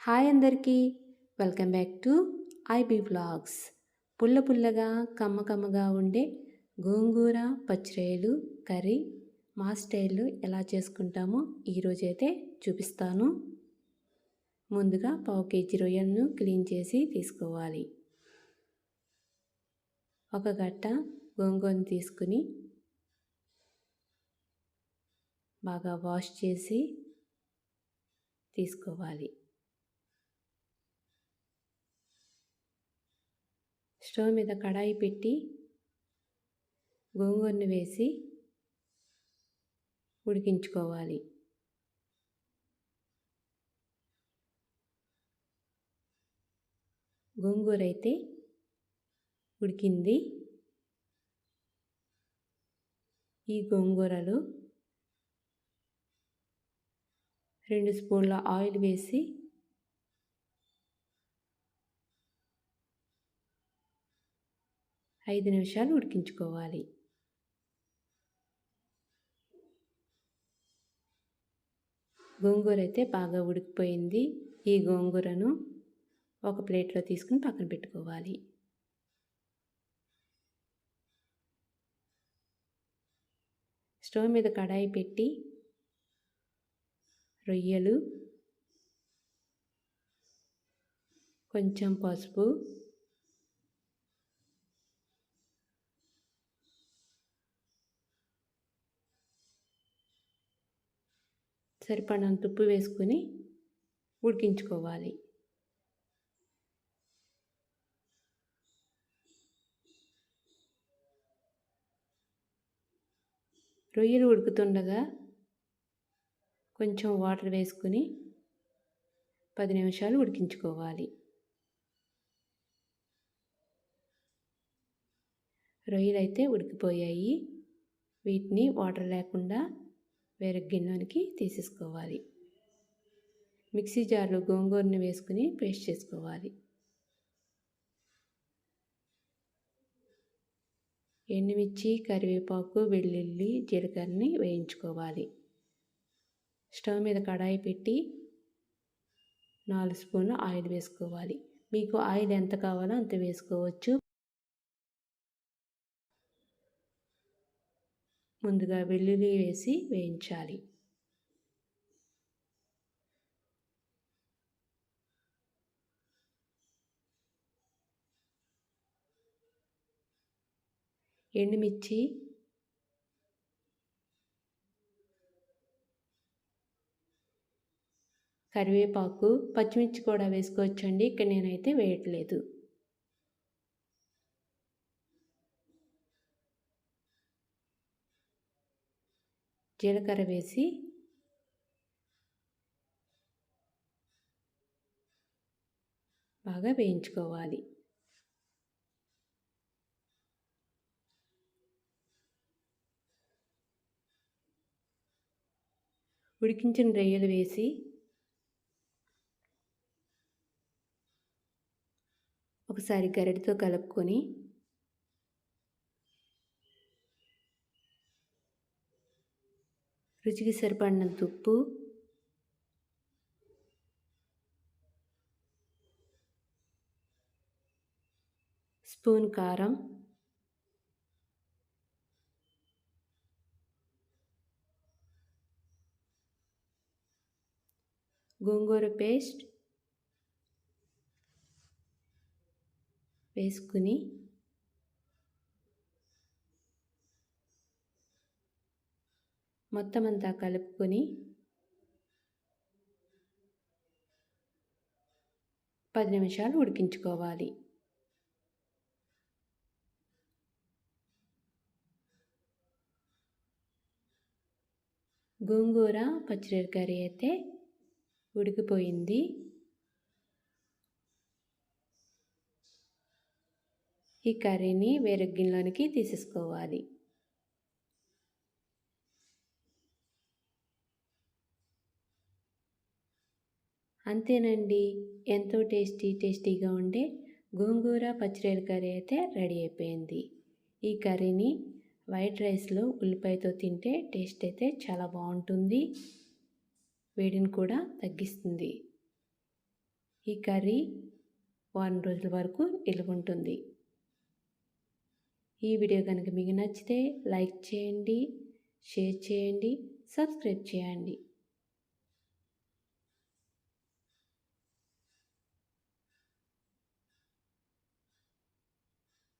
Hi అందరికీ. Welcome back to IB blogs పుల్ల పుల్లగా కమ్మ కమ్మగా ఉండే గోంగూర పచ్చిరేలు కర్రీ మా స్టైల్లో ఎలా చేసుకుంటామో ఈరోజైతే చూపిస్తాను. ముందుగా పావు కేజీ రొయ్యలను క్లీన్ చేసి తీసుకోవాలి. ఒక గట్ట గోంగూరను తీసుకుని బాగా వాష్ చేసి తీసుకోవాలి. స్టవ్ మీద కడాయి పెట్టి గోంగూరను వేసి ఉడికించుకోవాలి. గోంగూర అయితే ఉడికింది. ఈ గోంగూరలో రెండు స్పూన్ల ఆయిల్ వేసి ఐదు నిమిషాలు ఉడికించుకోవాలి. గోంగూర అయితే బాగా ఉడికిపోయింది. ఈ గోంగూరను ఒక ప్లేట్లో తీసుకుని పక్కన పెట్టుకోవాలి. స్టవ్ మీద కడాయి పెట్టి రొయ్యలు కొంచెం పసుపు సరిపడినంత ఉప్పు వేసుకొని ఉడికించుకోవాలి. రొయ్యలు ఉడుకుతుండగా కొంచెం వాటర్ వేసుకుని పది నిమిషాలు ఉడికించుకోవాలి. రొయ్యలు అయితే ఉడికిపోయాయి. వీటిని వాటర్ లేకుండా వేరే గిన్నెకి తీసేసుకోవాలి. మిక్సీ జార్లో గోంగూరని వేసుకుని పేస్ట్ చేసుకోవాలి. ఎండుమిర్చి కరివేపాకు వెల్లుల్లి జీలకర్రని వేయించుకోవాలి. స్టవ్ మీద కడాయి పెట్టి నాలుగు స్పూన్లు ఆయిల్ వేసుకోవాలి. మీకు ఆయిల్ ఎంత కావాలో అంత వేసుకోవచ్చు. ముందుగా వెల్లుల్లి వేసి వేయించాలి. ఎండుమిర్చి కరివేపాకు పచ్చిమిర్చి కూడా వేసుకోవచ్చండి. ఇక్కడ నేనైతే వేయట్లేదు. జీలకర్ర వేసి బాగా వేయించుకోవాలి. ఉడికించిన రొయ్యలు వేసి ఒకసారి గరిటతో కలుపుకొని రుచికి సరిపడినంత ఉప్పు స్పూన్ కారం గోంగూర పేస్ట్ వేసుకుని మొత్తం అంతా కలుపుకొని పది నిమిషాలు ఉడికించుకోవాలి. గోంగూర పచ్చిరొయ్య కర్రీ అయితే ఉడికిపోయింది. ఈ కర్రీని వేరే గిన్నెలోనికి తీసేసుకోవాలి. అంతేనండి. ఎంతో టేస్టీ టేస్టీగా ఉండే గోంగూర పచ్చిరేలు కర్రీ అయితే రెడీ అయిపోయింది. ఈ కర్రీని వైట్ రైస్లో ఉల్లిపాయతో తింటే టేస్ట్ అయితే చాలా బాగుంటుంది. వేడిని కూడా తగ్గిస్తుంది. ఈ కర్రీ వారం రోజుల వరకు నిలువ ఉంటుంది. ఈ వీడియో కనుక మీకు నచ్చితే లైక్ చేయండి షేర్ చేయండి సబ్స్క్రైబ్ చేయండి.